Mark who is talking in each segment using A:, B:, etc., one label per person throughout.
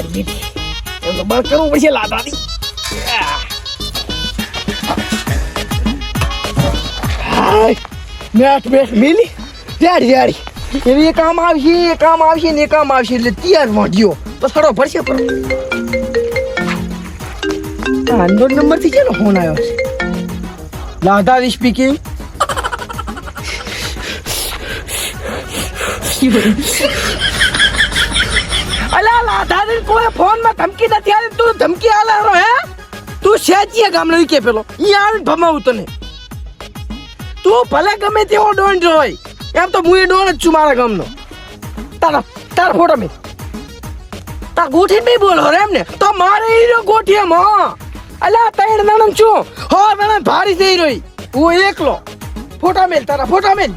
A: મારી દીધી એમ તો બળ કરવું પડશે લાદાની મેટ મેટ, મિલી. ત્યારી ત્યારી એવી એ કામ આવશે એ કામ આવશે ને એ કામ આવશે એટલે તૈયાર વાંધ્યો પછાડો પડશે પણ. હંડ્રેડ નંબરથી ને ફોન આવ્યો છે? લાદાની સ્પીકિંગ અલા લાદાની કોઈ ફોનમાં ધમકી નથી આલી તું ધમકી આલારો હે? તું શેજીએ ગામનો ઈ કે પેલો. ઈ આવીને ભમાવું તને. તું ભલે ગમે તેવો ડોન હોય એમ તો હું એ ડોન જ છું મારા ગામનો. તારા તારા ફોટો મેં. તા ગોઠી બી બોલો રે એમને. તો મારે રહ્યો ગોઠી એમ અલા, તૈણ નણંદ છું. હો, નણંદ ભારી થઈ રહી. હું એકલો. ફોટા મેલ, તારા ફોટા મેલ.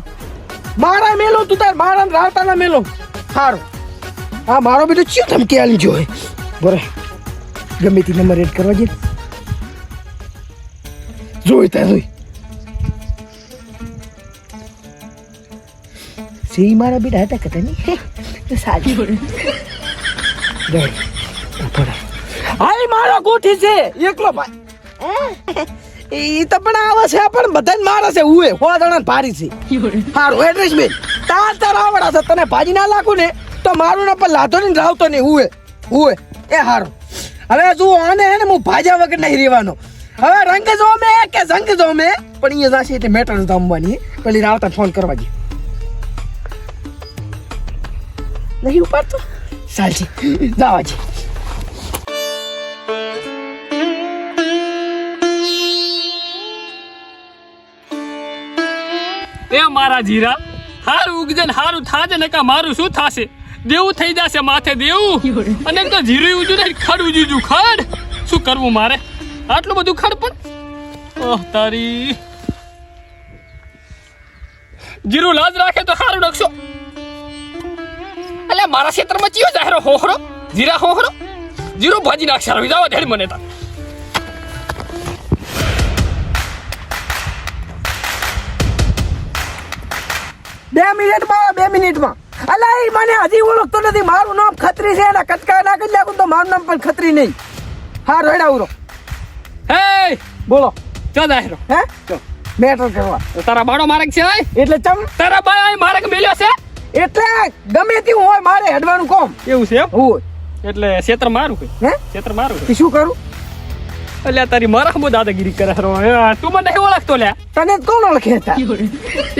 A: મારા મેલો તું તાર મારા રાતાના મેલો. સારું હા મારો બેટો ચિયો ધમકી આલી જોય બરે ગમે તે નંબર એડ કરવા જઈએ. જોઈ ત્યાં જોઈ. સી મારા બેટા હતા કતા નહીં સાચી બોલે. હાય મારો ગોઠી છે એકલો ભાઈ. એ તો પણ આવે છે પણ બધાને મારે છે ઉએ હો જણા ભારી છે. હારું એડ્રેસ બેન. તાર તાર આવડા છે તને ભાજી ના લાગુ ને? તો મારું ને પણ લાતો નહીં રાવતો નહીં. ઉએ હું એ હારો. હવે જુઓ આને હે ને હું ભાજા વગર નહીં રહેવાનો. હવે રંગ જો મે કે સંગ જો મે પણ અહીંયા જાશે એટલે મેટર જમવાની. અંબાની પેલી રાવતા ફોન કરવા દે નહીં ઉપાડતો. ચાલશે જાવાજી
B: એ મારા જીરા, હારું ઉગજે ને હારું થાજે ને કા મારું શું થાશે? દેવું થઈ જશે, માથે દેવું. અને એમ તો જીરું ઉજું ને ખડ ઉજુજુ ખડ. શું કરવું મારે? આટલું બધું ખડ પણ? ઓહ, તારી. જીરું લાજ રાખે તો સારું રાખશો અલ્યા, મારા ક્ષેત્રમાં ચિયો જાહેરો હોહરો? જીરા હોહરો? જીરું ભાજી નાખશે રવિ જાવ ધેડ મને તા
A: બે મિનિટમાં બે મિનિટમાં. અલા મને હજી ઓળખતો નથી. મારું નામ ખત્રી છે એના કટકા નાખી નાખું તો મારું નામ પણ ખત્રી નહીં. હા રેડા ઉરો.
B: હે!
A: બોલો.
B: ચો દાહેરો
A: હે? મેટર કરવા.
B: તારા બાળો મારક છે
A: એટલે ચમ?
B: તારા બાળો અહીં મારે મેલ્યો છે?
A: એટલે ગમે તેવું હોય મારે હેડવાનું કોમ.
B: એવું છે એમ?
A: હોય.
B: એટલે ક્ષેત્ર મારું
A: હે?
B: ક્ષેત્ર મારું
A: શું કરું?
B: એટલે તારી મારા હું દાદાગીરી કરે હરો તું મને નહીં ઓળખતો લ્યા.
A: તને કોણ ઓળખે હતા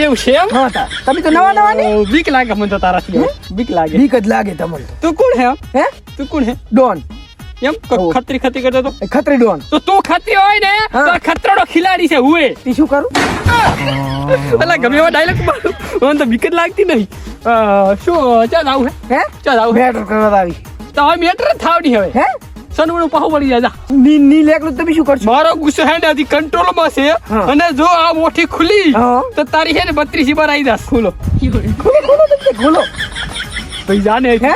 B: એવું છે એમ?
A: હા તા. તમે તો નવા નવા નહીં
B: બીક લાગે મને તો તારાથી. બીક લાગે.
A: બીક જ લાગે તમને તો.
B: કોણ હે?
A: હે?
B: તું કોણ હે?
A: ડોન.
B: એમ. ખત્રી ખત્રી કરતો તો?
A: ખત્રી ડોન.
B: તો તું ખત્રી હોય ને. તો આ ખતરાનો ખિલાડી છે હુએ.
A: તી શું કરું?
B: અલા ગમે એવા ડાયલોગ મારું. મને તો બીક જ લાગતી નહીં. શું ચાલ આવું હે.
A: હે?
B: ચાલ આવું હે.
A: મેટર કરવા આવી.
B: તો હવે મેટર થાવડી હવે.
A: હે?
B: સનવણું પાહુ વળી જાય
A: ની ની લેકલું તમે શું કરશો?
B: મારો ગુસ્સો હે ને હજી કંટ્રોલમાં છે. અને જો આ મોઠી ખુલી. તો તારી હે ને બત્રીસી બાર આવી જાસ ખુલો.
A: ખુલો
B: ભાઈ જાને
A: હે?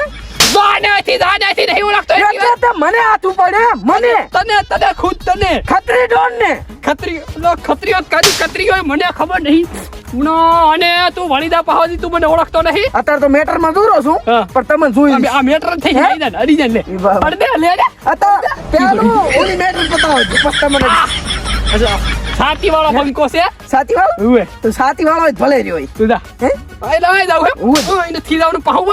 B: જાને અહીંથી જાને અહીંથી નહીં ઓળખતો એટલે
A: મને હાથ પડે મને.
B: તને તને ખુદ તને.
A: ખત્રી ડોન ને
B: ખત્રી ખત્રીઓ કાજી ખત્રી હોય મને ખબર નહીં. ઉનો અને તું વણીદા પાવાજી તું મને ઓળખતો નહીં.
A: અત્યારે તો મેટરમાં દૂરો છું પણ તમે જોઈ
B: આ- મેટર થઈ જાય ને અડી જાય લે.
A: એ
B: દે લે લે
A: અત્યારે પેલું ઓલી મેટર પતાવો પછી તમને
B: સાતી વાળો બંકો છે?
A: સાથી વાળો
B: ઉવે.
A: તો સાથી વાળો ભલે રહ્યો હોય
B: તું જા.
A: હે?
B: આઈ આઈ જાવ. હે. એને થી જાવનું પાહુ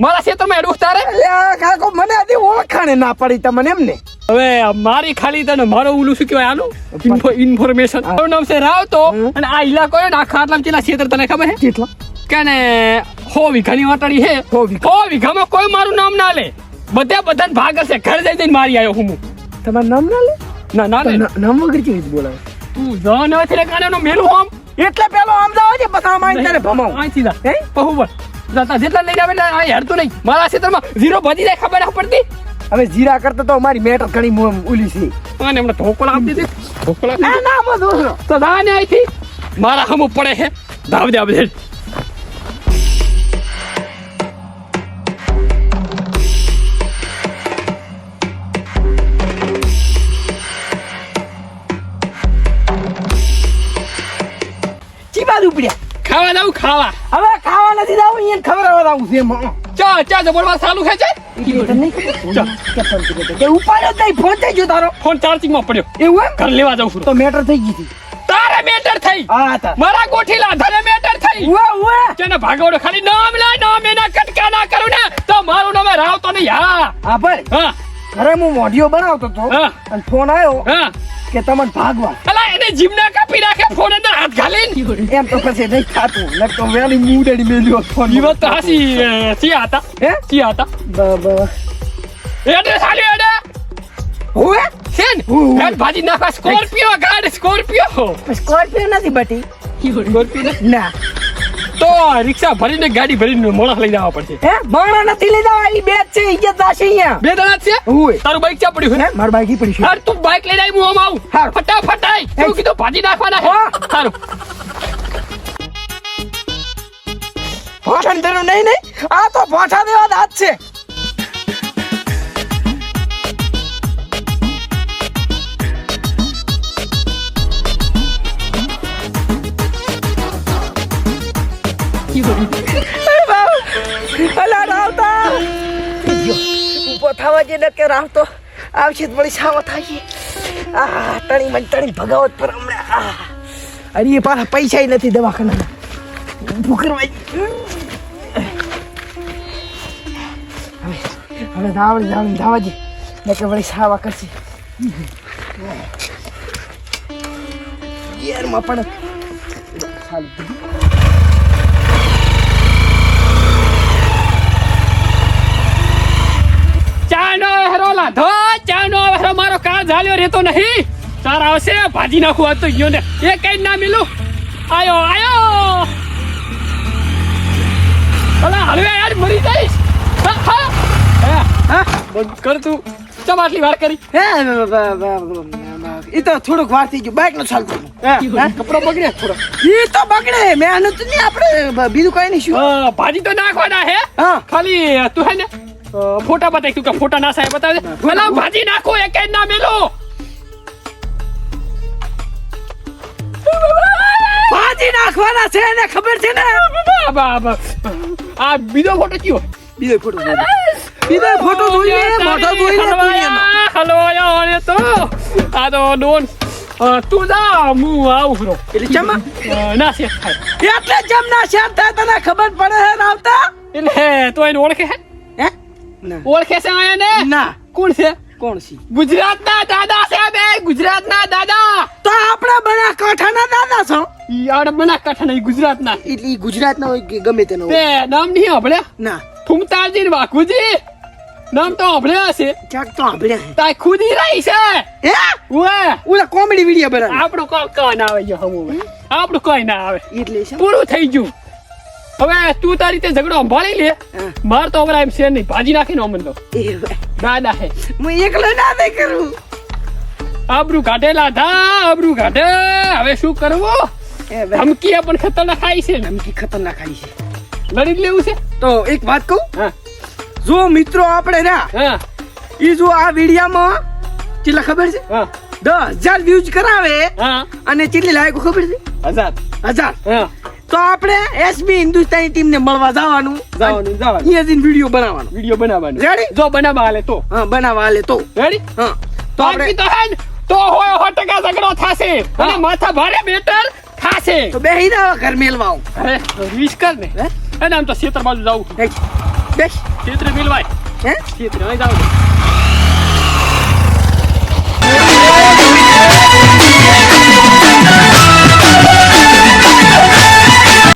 B: મારા છે એડું તારે.
A: રે આ કાકો મને આદી ઓળખાણે ના પડી તમને એમ ને.
B: હવે મારી ખાલી તને મારો ઓલું શું કહેવાય આનું? ઇન્ફોર્મેશન મારું નામ છે રાવતો
A: તો
B: અને આ ઇલાકો ને આખા આટલા કેટલા ક્ષેત્ર તને ખબર હે
A: કેટલા?
B: કેને હો વીઘાની વાટાડી હે
A: હો વીઘા.
B: હો વીઘામાં કોઈ મારું નામ ના લે. બધા બધાને ભાગ હશે. ઘર જઈ જઈને મારી આવ્યો હું.
A: તમારું નામ ના લે?
B: ના ના લે.
A: નામ વગર કેવી રીતે બોલાવે?
B: તું જન નથી રે કાને મેલું આમ.
A: એટલે પેલો આમ જાવ છે પછી આમ આવીને તને ભમાવ.
B: અહીંથી જા.
A: હે?
B: બહુ જતા જેટલા લઈ જાવ એટલે આ હેડતું નહીં. મારા ક્ષેત્રમાં ઝીરો ભજી જાય ખબર ના પડતી?
A: હવે જીરા કરતા તો અમારી મેટર ઘણી ઉલી છે.
B: અને એમને ઢોકળા આપી દીધી. ઢોકળા
A: ના ના માં
B: તો દાને અહીંથી મારા હમું પડે છે ધાવ દે
A: ચી
B: ખાવા દઉં ખાવા.
A: હવે ખાવા નથી દઉં અહીંયા ખબર આવવા દઉં છે
B: ચા ચા જબરવા ચાલુ છે
A: તને ફોન ફોન
B: ચાર્જિંગમાં પડ્યો
A: એવું એમ
B: લેવા જાઉં છું
A: તો મેટર થઈ ગઈ
B: તારે મેટર થઈ મારા ગોઠીલા ધરે મેટર થઈ જેને ભાગવડો ખાલી નામ લે નામ એના કટકા ના કરું ને તો મારું નામે રાવતો નહીં હા
A: હા ભાઈ ઘરે હું મોઢિયો બનાવતો હતો. અને ફોન આવ્યો
B: હા
A: કે તમને ભાગવા.
B: અલા એને જીમના કાપી નાખે ફોન અંદર હાથ ઘાલીન.
A: એમ તો પછી નહીં ખાતું ન તો વેલી મૂડડી મેલ્યો ફોન
B: ઈ વાત તો હાસી સી હતા.
A: હે?
B: સી હતા.
A: બાબા
B: એને આલ્યો એને.
A: બ- સેન
B: છે ને?
A: હું, હું.
B: હેડ ભાજી નાખવા સ્કોર્પિયો ગાડ સ્કોર્પિયો.
A: સ્કોર્પિયો નથી બટી.
B: સ્કોર્પિયો
A: ના.
B: તો રિક્ષા ભરીને ગાડી ભરીને મોણસ લઈને આવવા પડશે.
A: હે? માણા નથી લઈ જવા? એ બે છે ઈ જતા છે અહીંયા.
B: બે દાડા છે?
A: હું
B: તારું બાઈક ચા પડ્યું
A: હે? મારું બાઈક પડી છે.
B: હાર તું બાઈક લઈને આવી હું આમ આવું.
A: હાર.
B: ફટાફટ આઈ એવું કીધું ભાજી નાખવાના હે
A: હા.
B: સારું.
A: ભાષણ તેનું નહીં નહીં. આ તો ભાષા દેવા દાંત છે. અલા રાવતા. ઊભો થવા જે ન કે રાવતો, આવશે વળી સાવો થાય. આ તણી મન તણી ભગાવત પર હમણાં. અરે પાછા પૈસા નથી દવાખાના ઊભું કરવા હવે હવે ધાવડ ધાવડ ધાવાજી ને કે વળી સાવા કરશે. ગિયરમાં પણ સારું
B: ચાનો હેરો લાધો ચાનો હવે મારો કાળ ઝાલ્યો રહેતો નહીં ચાર આવશે ભાજી નાખું આ તો ગયો ને એ કઈ ના મિલું આયો આયો અલા હલવે યાર મરી જઈશ હા હા હે,
A: હા
B: બંધ કર તું ચમ આટલી વાર કરી
A: હે એ તો થોડુંક વાર થઈ ગયું બાઇક નો ચાલતો
B: હે, કપડો બગડે થોડો
A: એ તો બગડે મહેનત નહીં આપણે બીજું કઈ નહીં શું
B: ભાજી તો નાખવાના હે
A: હા
B: ખાલી તું હે ને ફોટા બતાવી તું કે ફોટા ના સાહેબ બતાવે. ભલા ભાજી નાખો એક ના મેલો.
A: ભાજી નાખવાના છે એને ખબર છે ને.
B: આ બીજો ફોટો કયો?
A: બીજો ફોટો બીજો ફોટો જોઈએ મોટો જોઈએ
B: હલો આયો. તો. આ તો ડોન તું જા હું આવું
A: એટલે ચમા?
B: અ, ના છે થાય.
A: એટલે શેર થાય? તને ખબર પડે હે રાવતા
B: એટલે તો એને ઓળખે
A: હે?
B: ઓળખે છે આયા ને.
A: ના
B: કોણ છે?
A: કોણ છે?
B: ગુજરાતના દાદા છે બે ગુજરાતના દાદા.
A: તો આપણે બના કાંઠાના દાદા છો?
B: યાર બના કાઠા નહીં ગુજરાતના.
A: એટલે ગુજરાતના હોય ગમે તેનો
B: તે નામ નહીં આપણે
A: ના.
B: ફૂમતાજી ને વાઘુજી. નામ તો સાંભળ્યા છે
A: ક્યાંક તો સાંભળ્યા
B: તાય ખુદી રહી છે.
A: હે?
B: ઓએ.
A: ઓલા કોમેડી વિડિયો બનાવ.
B: આપણું કોઈ ના આવે જો હમો આપણું કોઈ ના આવે.
A: એટલે
B: પૂરું થઈ ગયું. હવે તું તારી રીતે ઝઘડો સંભાળી લે. માર તો હવે એમ છે નહીં ભાજી નાખીને અમન
A: એ ભાઈ.
B: દાદા હે.
A: હું એકલો ના દે કરું.
B: આબરૂ કાઢે લાધા આબરૂ કાઢે. હવે શું કરવો?
A: એ
B: ધમકી પણ ખતરનાક ખાઈ છે.
A: ધમકી ખતરનાક આવી છે.
B: લડી લેવું છે?
A: તો એક વાત કહું?
B: હા.
A: જો મિત્રો આપણે રહ્યા
B: હા.
A: ઈ જો આ વિડિયામાં કેટલા ખબર છે? દસ હજાર વ્યૂઝ કરાવે
B: હા.
A: અને કેટલી લાયકો ખબર છે?
B: હજાર.
A: હજાર.
B: હા.
A: તો આપણે એસબી હિન્દુસ્તાની ટીમને મળવા જવાનું.
B: જવાનું જવાનું.
A: અહીંયા જઈને વીડિયો બનાવવાનો.
B: વીડિયો બનાવવાનો.
A: રેડી
B: જો બનાવવા હાલે તો.
A: હા બનાવવા હાલે તો.
B: રેડી
A: હા. તો આપણે
B: તો હે તો હોય હો ટકા ઝઘડો થાશે. અને માથા ભારે બેટર થાશે.
A: તો બેહી ના ઘર મેલવા આવું.
B: અરે વીસ કર ને.
A: હે?
B: અને આમ તો ક્ષેત્ર બાજુ જાવું
A: બેસ.
B: ક્ષેત્ર મેલવાય.
A: હે?
B: ક્ષેત્ર અહીં જાવ